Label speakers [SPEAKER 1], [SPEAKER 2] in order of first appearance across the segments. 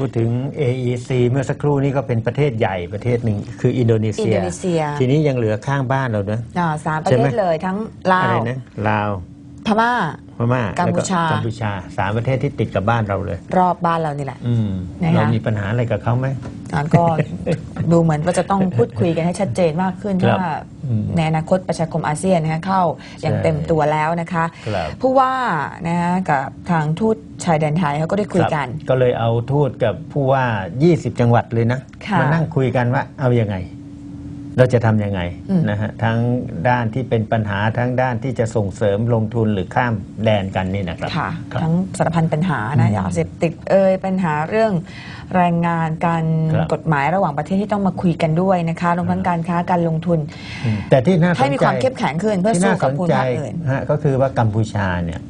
[SPEAKER 1] พูดถึง AEC เมื่อสักครู่นี้ก็เป็นประเทศใหญ่ประเทศหนึ่งคืออินโดนีเซีย
[SPEAKER 2] อินโดนีเซีย
[SPEAKER 1] ทีนี้ยังเหลือข้างบ้านเรานะ
[SPEAKER 2] อ่าสามประ
[SPEAKER 1] ใช่
[SPEAKER 2] เท
[SPEAKER 1] ไหม
[SPEAKER 2] ศเลยทั้งลา
[SPEAKER 1] อะไร
[SPEAKER 2] ว
[SPEAKER 1] นะลาว
[SPEAKER 2] พม่า
[SPEAKER 1] พม่า
[SPEAKER 2] กัมพูชา
[SPEAKER 1] แล้วกัมพูชาสามประเทศที่ติดกับบ้านเราเลย
[SPEAKER 2] รอบบ้านเรานี่แหละ
[SPEAKER 1] อืม
[SPEAKER 2] นะคะ
[SPEAKER 1] เรามีปัญหาอะไรกับเขาไหม
[SPEAKER 2] อ่าก็ ดูเหมือนว่าจะต้องพูดคุยกันให้ชัดเจนมากขึ้น
[SPEAKER 1] ครับ
[SPEAKER 2] ว่า
[SPEAKER 1] อืม
[SPEAKER 2] ในอนาคตประชาคมอาเซียนนะคะเข้าอย่าง
[SPEAKER 1] ใช่
[SPEAKER 2] เต็มตัวแล้วนะคะ
[SPEAKER 1] ครับ
[SPEAKER 2] ผู้ว่านะคะกับทางทูต ชายแดนไทยเขาก็ได้คุยกัน
[SPEAKER 1] รับก็เลยเอาทูตกับผู้ว่า 20 จังหวัดเลยนะ
[SPEAKER 2] ค่ะ
[SPEAKER 1] มานั่งคุยกันว่าเอาอยัางไง เราจะทำยังไง
[SPEAKER 2] อืม
[SPEAKER 1] นะฮะทั้งด้านที่เป็นปัญหาทั้งด้านที่จะส่งเสริมลงทุนหรือข้ามแดนกันนี่นะครับ
[SPEAKER 2] ค่ะ
[SPEAKER 1] ครับ
[SPEAKER 2] ทั้งสารพันปัญหา
[SPEAKER 1] อื
[SPEAKER 2] นะ
[SPEAKER 1] ม
[SPEAKER 2] ยาเสพติดเอ่ยปัญหาเรื่องแรงงานการ
[SPEAKER 1] ครับ
[SPEAKER 2] กฎหมายระหว่างประเทศที่ต้องมาคุยกันด้วยนะคะรวมทั้งการค้าการลงทุน
[SPEAKER 1] อืมแต่ที่น่าสนใจ
[SPEAKER 2] ให้มีความเข้มแข็งขึ้นเพื่อ
[SPEAKER 1] ที่
[SPEAKER 2] สู้
[SPEAKER 1] น่า
[SPEAKER 2] กั
[SPEAKER 1] ส
[SPEAKER 2] บ
[SPEAKER 1] น
[SPEAKER 2] ภูมิ
[SPEAKER 1] ใจ
[SPEAKER 2] ภาคอื่น
[SPEAKER 1] ฮะก็คือว่ากัมพูชาเนี่ย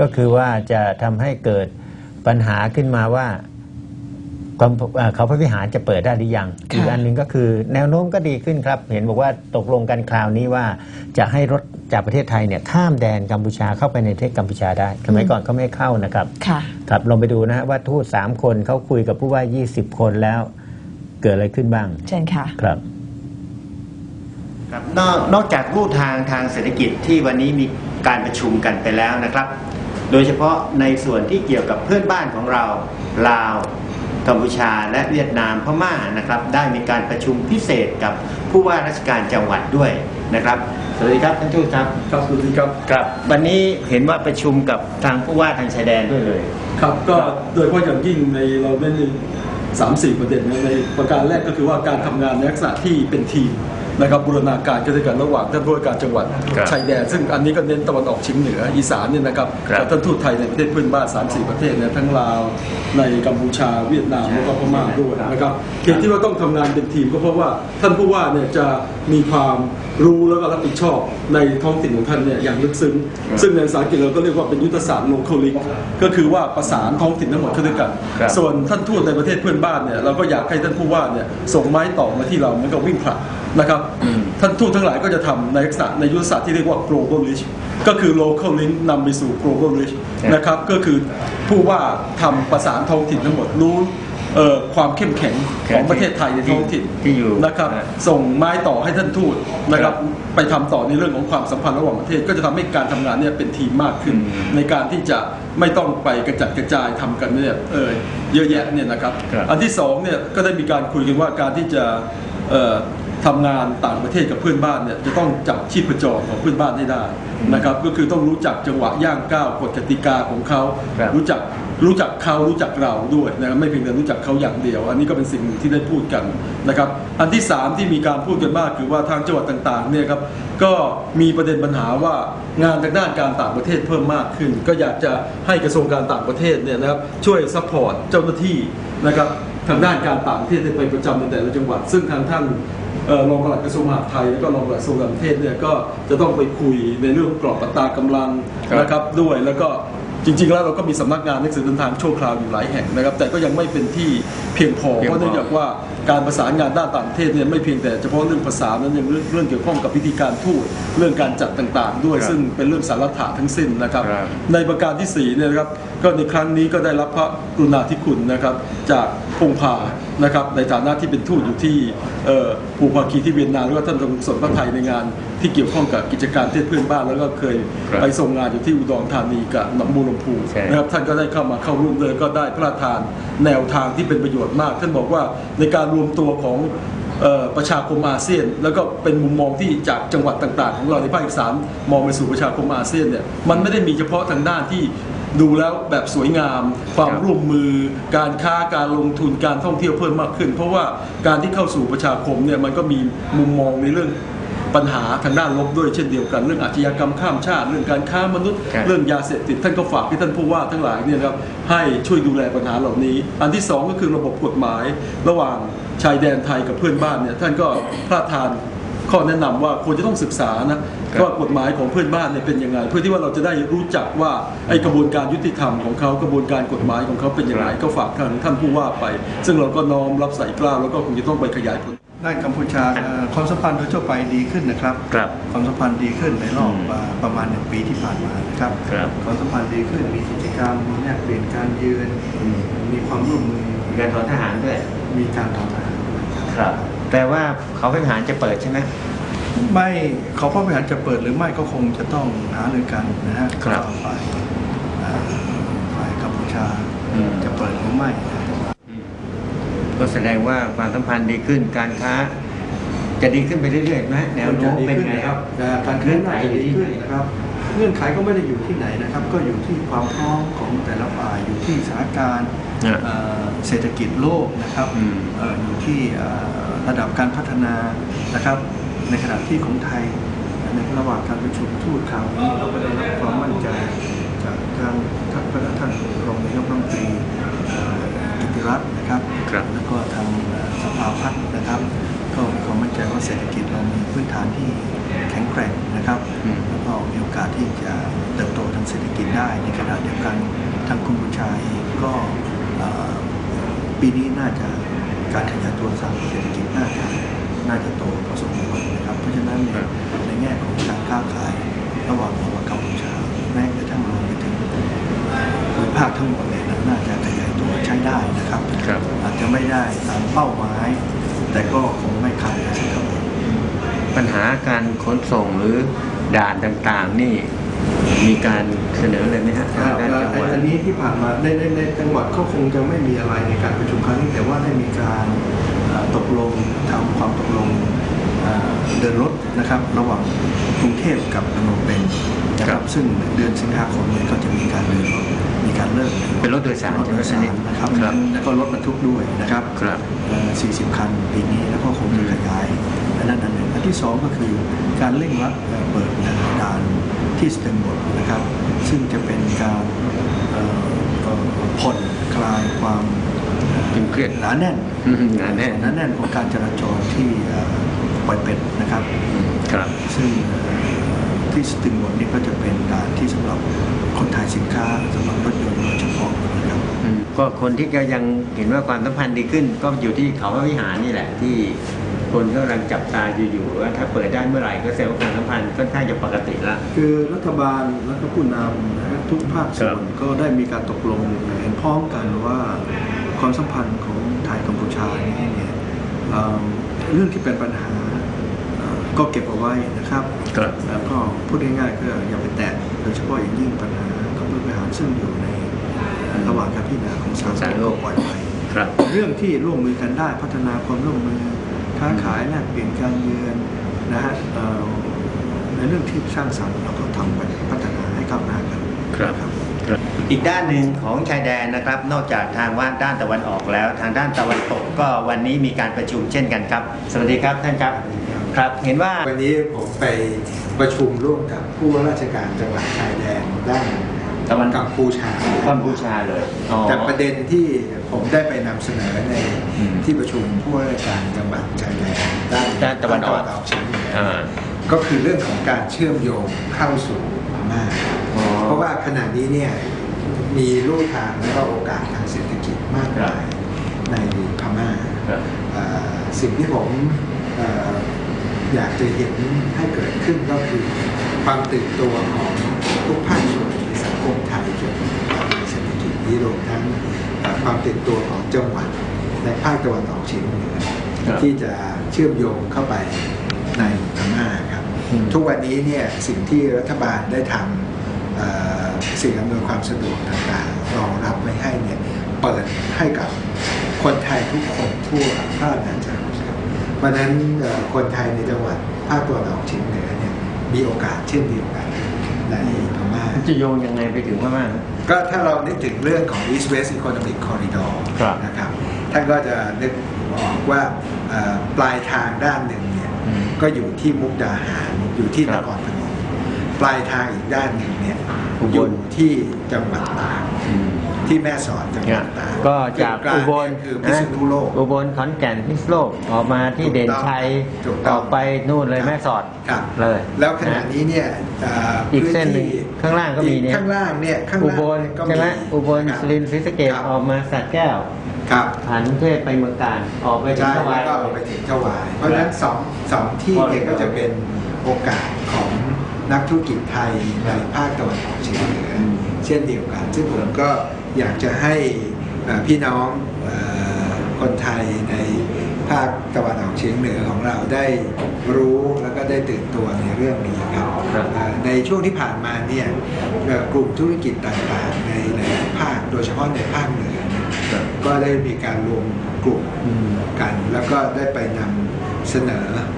[SPEAKER 1] ก็คือว่าจะทำให้เกิดปัญหาขึ้นมาว่ากัมพูเอ่อเขาพระวิหารจะเปิดได้หรือยัง
[SPEAKER 2] ค่ะ
[SPEAKER 1] อีกอันหนึ่งก็คือแนวโน้มก็ดีขึ้นครับ เห็นบอกว่าตกลงกันคราวนี้ว่าจะให้รถจากประเทศไทยเนี่ยข้ามแดนกัมพูชาเข้าไปในประเทศกัมพูชาได้สมัยก่อนเขาไม่ให้เข้านะครับ
[SPEAKER 2] ค่ะ
[SPEAKER 1] ครับลองไปดูนะฮะว่าทูตสามคนเขาคุยกับผู้ว่า 20 คนแล้ว เกิดอะไรขึ้นบ้าง
[SPEAKER 2] เช่นค่ะ
[SPEAKER 1] ครับ
[SPEAKER 3] ครับนอกนอกจากรูทางทางเศรษฐกิจที่วันนี้มีการประชุมกันไปแล้วนะครับ โดยเฉพาะในส่วนที่เกี่ยวกับเพื่อนบ้านของเราลาวกัมพูชาและเวียดนามพม่านะครับ ได้มีการประชุมพิเศษกับผู้ว่าราชการจังหวัดด้วยนะครับ สวัสดีครับท่านทูตครับ
[SPEAKER 4] ครับสวัสดีครับ
[SPEAKER 3] ครับ วันนี้เห็นว่าประชุมกับทางผู้ว่าทางชายแดนด้วยเลย
[SPEAKER 4] ครับก็โดยเฉพาะอย่างยิ่งในเราได้สามสี่ประเด็นนะในประการแรกก็คือว่าการทำงานในลักษณะที่เป็นทีม นะครับบูรณาการกันด้วยกันระหว่างท่านผู้ว่าการจังหวัด
[SPEAKER 3] ครับ
[SPEAKER 4] ชายแดนซึ่งอันนี้ก็เน้นตะวันออกเฉียงเหนืออีสานเนี่ยนะครับ
[SPEAKER 3] ครับ
[SPEAKER 4] และท่านทูตไทยในประเทศเพื่อนบ้านสามสี่ประเทศเนี่ยทั้งลาวในกัมพูชาเวียดนามแล้วก็พม่าด้วยนะครับเหตุที่ว่าต้องทำงานเป็นทีมก็เพราะว่าท่านผู้ว่าเนี่ยจะมีความ รู้แล้วก็รับผิดชอบในท้องถิ่นของท่านเนี่ยอย่างลึกซึ้ง ซึ่งในภาษาอังกฤษเราก็เรียกว่าเป็นยุทธศาสตร์ local link ก็คือว่าประสานท้องถิ่นทั้งหมดเข้าด้วยกัน
[SPEAKER 3] ครับ
[SPEAKER 4] ส่วนท่านทูตในประเทศเพื่อนบ้านเนี่ยเราก็อยากให้ท่านผู้ว่าเนี่ยส่งไม้ต่อมาที่เราเหมือนกับวิ่งผลัดนะครับท่านทูตทั้งหลายก็จะทำในลักษณะในยุทธศาสตร์ที่เรียกว่า global reach ก็คือ local link นำไปสู่ global reach
[SPEAKER 3] ครับ
[SPEAKER 4] นะครับก็คือผู้ว่าทำประสานท้องถิ่นทั้งหมดรู้เอ่อ ความเข้มแข็งของประเทศไทยในท้องถิ่น
[SPEAKER 3] ที่อยู่
[SPEAKER 4] นะครับ
[SPEAKER 3] นะ
[SPEAKER 4] ส่งไม้ต่อให้ท่านทูตนะครับ
[SPEAKER 3] ครับ
[SPEAKER 4] ไปทำต่อในเรื่องของความสัมพันธ์ระหว่างประเทศ ก็จะทำให้การทำงานเนี่ยเป็นทีมมากขึ้น
[SPEAKER 3] อืม
[SPEAKER 4] ในการที่จะไม่ต้องไปกระจัดกระจายทำกันเนี่ยเออเยอะแยะเนี่ยนะครับ
[SPEAKER 3] ครับ
[SPEAKER 4] อันที่สองเนี่ยก็ได้มีการคุยกันว่าการที่จะเอ่อทำงานต่างประเทศกับเพื่อนบ้านเนี่ยจะต้องจับชีพจรของเพื่อนบ้านให้ได้นะครับ ก็คือต้องรู้จักจังหวะย่างก้าวกฎกติกาของเขา
[SPEAKER 3] ครับ
[SPEAKER 4] รู้จัก รู้จักเขารู้จักเราด้วยนะครับไม่เพียงแต่รู้จักเขาอย่างเดียว อันนี้ก็เป็นสิ่งหนึ่งที่ได้พูดกันนะครับอันที่สามที่มีการพูดกันมากคือว่าทางจังหวัดต่างๆเนี่ยครับก็มีประเด็นปัญหาว่างานทางด้านการต่างประเทศเพิ่มมากขึ้น ก็อยากจะให้กระทรวงการต่างประเทศเนี่ยนะครับช่วยซัพพอร์ตเจ้าหน้าที่นะครับทางด้านการต่างประเทศไปประจำในแต่ละจังหวัด ซึ่งทางท่านเอ่อรองปลัดกระทรวงมหาดไทยแล้วก็รองปลัดกระทรวงต่างประเทศเนี่ยก็จะต้องไปคุยในเรื่องกรอบอัตากำลังนะครับด้วยแล้วก็ จริง ๆ แล้วเราก็มีสำนักงานหนังสือเดินทางชั่วคราวอยู่หลายแห่งนะครับ แต่ก็ยังไม่เป็นที่เพียงพอ
[SPEAKER 3] เพียงพอ
[SPEAKER 4] เพราะเนื่องจากว่าการประสานงานด้านต่างประเทศเนี่ยไม่เพียงแต่เฉพาะเรื่องภาษานั้นยังเรื่องเรื่องเกี่ยวข้องกับพิธีการทูตเรื่องการจัดต่างๆ ด้วย
[SPEAKER 3] ครับ
[SPEAKER 4] ซึ่งเป็นเรื่องสารถะทั้งสิ้นนะครับ
[SPEAKER 3] ครับ
[SPEAKER 4] ในประการที่สี่เนี่ยนะครับ ก็ในครั้งนี้ก็ได้รับพระกรุณาธิคุณนะครับจากองค์พานะครับในฐานะที่เป็นทูตอยู่ที่เอ่อภูภาคีที่เวียนนาแล้วก็ท่านทรงสนพระไทยในงานที่เกี่ยวข้องกับกิจการเทศเพื่อนบ้านแล้วก็เคย
[SPEAKER 3] ค
[SPEAKER 4] ไปทรงงานอยู่ที่อุดรธานีกับหนองบัวลำพูนะครับท่านก็ได้เข้ามาเข้าร่วมเลยก็ได้พระราชทานแนวทางที่เป็นประโยชน์มาก ท่านบอกว่าในการรวมตัวของประชาคมอาเซียน แล้วก็เป็นมุมมองที่จากจังหวัดต่าง ๆ ของเราในภาคอีสานมองไปสู่ประชาคมอาเซียนเนี่ยมันไม่ได้มีเฉพาะทางด้านที่ ดูแล้วแบบสวยงาม ความ
[SPEAKER 3] ครับ
[SPEAKER 4] ร่วมมือ การค้าการลงทุนการท่องเที่ยวเพิ่มมากขึ้น เพราะว่าการที่เข้าสู่ประชาคมเนี่ยมันก็มีมุมมองในเรื่องปัญหาทางด้านลบด้วยเช่นเดียวกัน เรื่องอาชญากรรมข้ามชาติ เรื่องการค้ามนุษย์
[SPEAKER 3] ครับ
[SPEAKER 4] เรื่องยาเสพติดท่านก็ฝากให้ท่านผู้ว่าทั้งหลายเนี่ยนะครับให้ช่วยดูแลปัญหาเหล่านี้ อันที่สองก็คือระบบกฎหมาย ระหว่างชายแดนไทยกับเพื่อนบ้านเนี่ยท่านก็พระราชทานข้อแนะนำว่าควรจะต้องศึกษานะครับ ว่ากฎหมายของเพื่อนบ้านเนี่ยเป็นยังไง เพื่อที่ว่าเราจะได้รู้จักว่าไอ้กระบวนการยุติธรรมของเขากระบวนการกฎหมายของเขาเป็นยังไงก็ฝากทางท่านผู้ว่าไป ซึ่งเราก็น้อมรับใส่กล้าวแล้วก็คงจะต้องไปขยายผล
[SPEAKER 5] ด้านกัมพูชาเอ่อความสัมพันธ์โดยทั่วไปดีขึ้นนะครับ
[SPEAKER 3] ครับ
[SPEAKER 5] ความสัมพันธ์ดีขึ้นในรอบ
[SPEAKER 3] อืม
[SPEAKER 5] อ่าประมาณหนึ่งปีที่ผ่านมานะครับ
[SPEAKER 3] ครับ
[SPEAKER 5] ความสัมพันธ์ดีขึ้นมีกิจกรรมมีแลกเปลี่ยนการยืนมีความร่วมมือมี
[SPEAKER 3] การถอนทหารด้วย
[SPEAKER 5] มีการถอนทหาร
[SPEAKER 3] ครับ แต่ว่าเขาเป็นทหารจะเปิดใช่ไหม
[SPEAKER 5] ไม่เขาพระบริหารจะเปิดหรือไม่ก็คงจะต้องหารือกันนะฮะ
[SPEAKER 3] ครับ
[SPEAKER 5] ว่าฝ่ายอ่าฝ่ายกัมพูชา
[SPEAKER 3] อืม
[SPEAKER 5] จะเปิดหรือไม่นะ
[SPEAKER 3] ก็แสดงว่าความสัมพันธ์ดีขึ้นการค้า จะดีขึ้นไปเรื่อยๆไหมแนวโน้มเป็นไงครับ
[SPEAKER 5] นะการเคลื่อนไหวจะดีขึ้นนะครับ เงื่อนไขก็ไม่ได้อยู่ที่ไหนนะครับ ก็อยู่ที่ความพร้อมของแต่ละฝ่ายอยู่ที่สถานการณ์
[SPEAKER 3] อะ
[SPEAKER 5] เอ่อเศรษฐกิจโลกนะครับ
[SPEAKER 3] อืม
[SPEAKER 5] เอ่ออยู่ที่เอ่อระดับการพัฒนานะครับ ในขณะที่ของไทยในระหว่างการประชุมทูตคราวนี้เราก็ได้รับความมั่นใจจากทางท่านพระท่านรองนายกรัฐมนตรีเอ่อกิติรัตน์นะครับ
[SPEAKER 3] ครับ
[SPEAKER 5] แล้วก็ทางเอ่อสภาพัฒน์นะครับ ก็มีความมั่นใจว่าเศรษฐกิจเรามีพื้นฐานที่แข็งแกร่งนะครับ
[SPEAKER 3] อืม
[SPEAKER 5] แล้วก็มีโอกาสที่จะเติบโตทางเศรษฐกิจได้ในขณะเดียวกันทางคุณบุญชัยก็เอ่อปีนี้น่าจะการขยายตัวทางเศรษฐกิจน่าจะ น่าจะโตพอสมควรนะครับ เพราะฉะนั้นเนี่ยในแง่ของการค้าขายระหว่างเรากับกัมพูชาแม้กระทั่งรวมไปถึงภูมิภาคทั้งหมดเนี่ยน่าจะขยายตัวใช้ได้นะครับ
[SPEAKER 3] ครับ
[SPEAKER 5] อาจจะไม่ได้ตามเป้าหมาย แต่ก็คงไม่ขาดนะครับ
[SPEAKER 3] ปัญหาการขนส่งหรือด่านต่างๆนี่ มีการเสนอเลยไหมฮะทางด้านจังหวัด
[SPEAKER 5] อันนี้ที่ผ่านมาในในในจังหวัดก็คงจะไม่มีอะไรในการประชุมครั้งนี้แต่ว่าได้มีการเอ่อตกลงทำความตกลงเอ่อเดินรถนะครับระหว่างกรุงเทพกับพนมเปญนะค
[SPEAKER 3] ครั
[SPEAKER 5] รับบซึ่งเดือนสิงหาคมเนี่ยก็จะมีการเดินรถมีการเลิก
[SPEAKER 3] เป็นรถโดยสาร
[SPEAKER 5] รถโดยสารนะครับ
[SPEAKER 3] ครับ
[SPEAKER 5] แล้วก็รถบรรทุกด้วยนะครับ
[SPEAKER 3] ครับ
[SPEAKER 5] เอ่อ40 คันปีนี้แล้วก็คงจะขยายอันนั้นอันหนึ่งอัน ที่สองก็คือการเร่งรัดเอ่อเปิดด่านที่สเตนบอร์ดนะครับ ซึ่งจะเป็นการเอ่อเอ่อผ่อนคลายความ
[SPEAKER 3] ตึงเครียด
[SPEAKER 5] หนาแน่น
[SPEAKER 3] อืมหนาแน่น
[SPEAKER 5] หนาแน่นของการจราจรที่เอ่อปล่อยเป็ดนะครับ
[SPEAKER 3] ครับ
[SPEAKER 5] ซึ่งเอ่อที่สตึงบนนี่ก็จะเป็นด่านที่สำหรับคนถ่ายสินค้าสำหรับรถยนต์โดยเฉพาะนะครับ
[SPEAKER 3] อืมก็คนที่ก็ยังเห็นว่าความสัมพันธ์ดีขึ้น ก็อยู่ที่เขาพระวิหารนี่แหละที่ คนก็กำลังจับตาอยู่ๆว่าถ้าเปิดได้เมื่อไหร่ก็แสดงว่าความสัมพันธ์ค่อนข้างจะปกติละ
[SPEAKER 5] คือรัฐบาลและก็ผู้นำนะฮะทุกภาคส่วนก็ได้มีการตกลงเห็นพ้องกันว่าความสัมพันธ์ของไทยกัมพูชานี้เนี่ยเอ่อเรื่องที่เป็นปัญหาเอ่อก็เก็บเอาไว้นะครับ
[SPEAKER 3] ครับ
[SPEAKER 5] แล้วก็พูดง่ายๆก็อย่าไปแตะโดยเฉพาะอย่างยิ่งปัญหาของผู้บริหารซึ่งอยู่ในระหว่างการพิจารณาของศาล
[SPEAKER 3] ศาลโลก
[SPEAKER 5] ปล่อยไป
[SPEAKER 3] ครับ
[SPEAKER 5] เรื่องที่ร่วมมือกันได้พัฒนาความร่วมมือ ค้าขายแลกเปลี่ยนการเยือนนะฮะเอ่อในเรื่องที่สร้างสรรค์เราก็ทำไปพัฒนาให้ก้าวหน้ากัน
[SPEAKER 3] ครับอีกด้านหนึ่งของชายแดนนะครับ นอกจากทางว่าด้านตะวันออกแล้ว ทางด้านตะวันตกก็วันนี้มีการประชุมเช่นกันครับ สวัสดีครับท่านครับครับ เห็นว่า
[SPEAKER 6] วันนี้ผมไปประชุมร่วมกับผู้ว่าราชการจังหวัดชายแดนด้าน
[SPEAKER 3] ตะวัน
[SPEAKER 6] กัมพูชา
[SPEAKER 3] กัมพูชาเลยอ๋อ
[SPEAKER 6] แต่ประเด็นที่ผมได้ไปนำเสนอใน
[SPEAKER 3] อืม
[SPEAKER 6] ที่ประชุมผู้ว่าราชการจังหวัดชายแดนด้าน
[SPEAKER 3] ด้านตะวันออก
[SPEAKER 6] เฉียงเหนือ
[SPEAKER 3] อ่า
[SPEAKER 6] ก็คือเรื่องของการเชื่อมโยงเข้าสู่พม่า
[SPEAKER 3] อ๋อ
[SPEAKER 6] เพราะว่าขณะนี้เนี่ยมีลู่ทางและก็โอกาสทางเศรษฐกิจมากมายในพม่า
[SPEAKER 3] ครับ
[SPEAKER 6] เอ่อสิ่งที่ผมเอ่ออยากจะเห็นให้เกิดขึ้นก็คือ ความตื่นตัวของทุกภาคส่วน ในสังคมไทยเกี่ยวกับเศรษฐกิจนี้รวมทั้งเอ่อความตื่นตัวของจังหวัดในภาคตะวันออกเฉียงเหนือ
[SPEAKER 3] ครับ
[SPEAKER 6] ที่จะเชื่อมโยงเข้าไปในพม่าครับ
[SPEAKER 3] อืม
[SPEAKER 6] ทุกวันนี้เนี่ยสิ่งที่รัฐบาลได้ทำเอ่อสิ่งอำนวยความสะดวกต่างๆรองรับไว้ให้เนี่ยเปิดให้กับคนไทยทุกคนทั่วภาคนั้นจักรครับเพราะฉะนั้นเอ่อคนไทยในจังหวัดภาคตะวันออกเฉียงเหนือเนี่ยมีโอกาสเช่นเดียวกัน ในพม่า
[SPEAKER 3] จะโยงยังไงไปถึงพม่า
[SPEAKER 6] ก็ถ้าเรานึกถึงเรื่องของ East West Economic Corridor
[SPEAKER 3] ครับ
[SPEAKER 6] นะครับท่านก็จะนึกออกว่าเอ่อปลายทางด้านหนึ่งเนี่ย
[SPEAKER 3] อืม
[SPEAKER 6] ก็อยู่ที่มุกดาหารอยู่ที่
[SPEAKER 3] คนรับ
[SPEAKER 6] ครพนมปลายทางอีกด้านหนึ่งเนี่ย
[SPEAKER 3] อุบล
[SPEAKER 6] อยู่ที่จังหวัดตาก
[SPEAKER 3] อืม
[SPEAKER 6] ที่แม่สอดจังห
[SPEAKER 3] เนี่
[SPEAKER 6] วั
[SPEAKER 3] ย
[SPEAKER 6] ดตาก
[SPEAKER 3] ก็จาก
[SPEAKER 6] กลาง
[SPEAKER 3] อุบล
[SPEAKER 6] เนี่ยคือพิษณุโลก
[SPEAKER 3] อุบลขอนแก่นพิษณุโลกออกมาที่
[SPEAKER 6] ถูกต้อง
[SPEAKER 3] เด่นชัย
[SPEAKER 6] ถูกต้อง
[SPEAKER 3] ออกไปนู่นเลยแม่สอด
[SPEAKER 6] ครับ
[SPEAKER 3] เลย
[SPEAKER 6] แล้วขณะนี้เนี่ยเอี
[SPEAKER 3] กเส้นหนึ่ง
[SPEAKER 6] พื้ที่
[SPEAKER 3] ข้างล่างก็มีเนี่ย
[SPEAKER 6] ข้างล่างเนี่ยข้าง
[SPEAKER 3] อุ
[SPEAKER 6] ล่าง
[SPEAKER 3] บล
[SPEAKER 6] ก็
[SPEAKER 3] ใช่ไหมอุบล
[SPEAKER 6] ครับ
[SPEAKER 3] สุรินทร์ศรีสะเกษ
[SPEAKER 6] ครับ
[SPEAKER 3] ออกมาสักแก้ว
[SPEAKER 6] ครับ
[SPEAKER 3] ผ่านกรุงเทพไปเมืองการออกไปถึง
[SPEAKER 6] ใช่
[SPEAKER 3] สวา
[SPEAKER 6] แล้
[SPEAKER 3] ยว
[SPEAKER 6] ก็ไปถึงถวายเพราะฉะนั้นสองสองที่เนี่ยก็จะเป็นโอกาสของ นักธุรกิจไทยในภาคตะวันออกเฉียงเหนืออเช่นเดียวกัน ซึ่งผมก็อยากจะให้เอ่อพี่น้องเอ่อคนไทยในภาคตะวันออกเฉียงเหนือของเราได้รู้แล้วก็ได้ตื่นตัวในเรื่องนี้ครับ
[SPEAKER 3] ครับ
[SPEAKER 6] อ่าในช่วงที่ผ่านมาเนี่ยเอ่อกลุ่มธุรกิจต่างๆในในภาคโดยเฉพาะในภาคเหนือเนี่ย
[SPEAKER 3] ครับ
[SPEAKER 6] ก็ได้มีการรวมกลุ่ม
[SPEAKER 3] อืม
[SPEAKER 6] กัน แล้วก็ได้ไปนำเสนอเอ่อ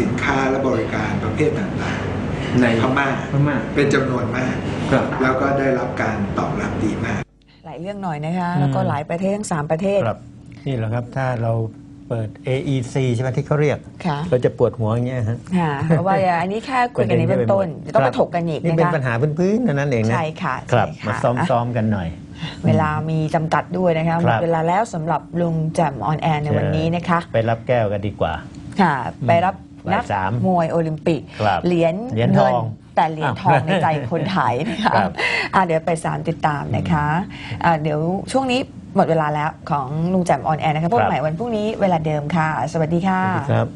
[SPEAKER 6] สินค้าและบริการประเภทต่างๆ
[SPEAKER 3] ใน
[SPEAKER 6] พม่า
[SPEAKER 3] พม่า
[SPEAKER 6] เป็นจำนวนมาก
[SPEAKER 3] ครับ
[SPEAKER 6] แล้วก็ได้รับการตอบรับดีมาก
[SPEAKER 2] หลายเรื่องหน่อยนะคะ
[SPEAKER 1] อืม
[SPEAKER 2] แล้วก็หลายประเทศทั้งสามประเทศ
[SPEAKER 1] ครับนี่แหละครับถ้าเราเปิด AEC ใช่ไหมที่เขาเรียก
[SPEAKER 2] ค่ะ
[SPEAKER 1] เราจะปวดหัวอย่างเงี้ยฮะ
[SPEAKER 2] ค่ะเพราะว่าอันนี้แค่คุยกันในเบื้องต้นเดี๋ยวต้องมาถกกันอีก
[SPEAKER 1] นี่
[SPEAKER 2] นะ
[SPEAKER 1] เป็น
[SPEAKER 2] คะ
[SPEAKER 1] ปัญหาพื้นๆเท่านั้นเองนะ
[SPEAKER 2] ใช่ค่ะ
[SPEAKER 1] ครับ
[SPEAKER 2] ใช่ค่ะ
[SPEAKER 1] มาซ้อมๆกันหน่อย
[SPEAKER 2] เวลามีจำกัดด้วยนะคะหม
[SPEAKER 1] ครั
[SPEAKER 2] ด
[SPEAKER 1] บ
[SPEAKER 2] เวลาแล้วสำหรับลุงแจ่มออนแอร์ในวันนี้นะคะ
[SPEAKER 1] ไปรับแก้วกันดีกว่า
[SPEAKER 2] ค่ะไปรับ
[SPEAKER 1] บ่าย
[SPEAKER 2] นัก
[SPEAKER 1] สาม
[SPEAKER 2] มวยโอลิมปิก
[SPEAKER 1] ครับ
[SPEAKER 2] เหรียญ
[SPEAKER 1] เหรียญท
[SPEAKER 2] เงิ
[SPEAKER 1] อนง
[SPEAKER 2] แต่เหรียญทองในใจคนไทยนะคะ
[SPEAKER 1] ครับ
[SPEAKER 2] อะเดี๋ยวไปสารติดตามนะคะอะเดี๋ยวช่วงนี้หมดเวลาแล้วของลุงแจ่มออนแอร์นะคะพบกันใหม่วันพรุ่งนี้เวลาเดิมค่ะ สวัสดีค่ะ
[SPEAKER 1] ครับ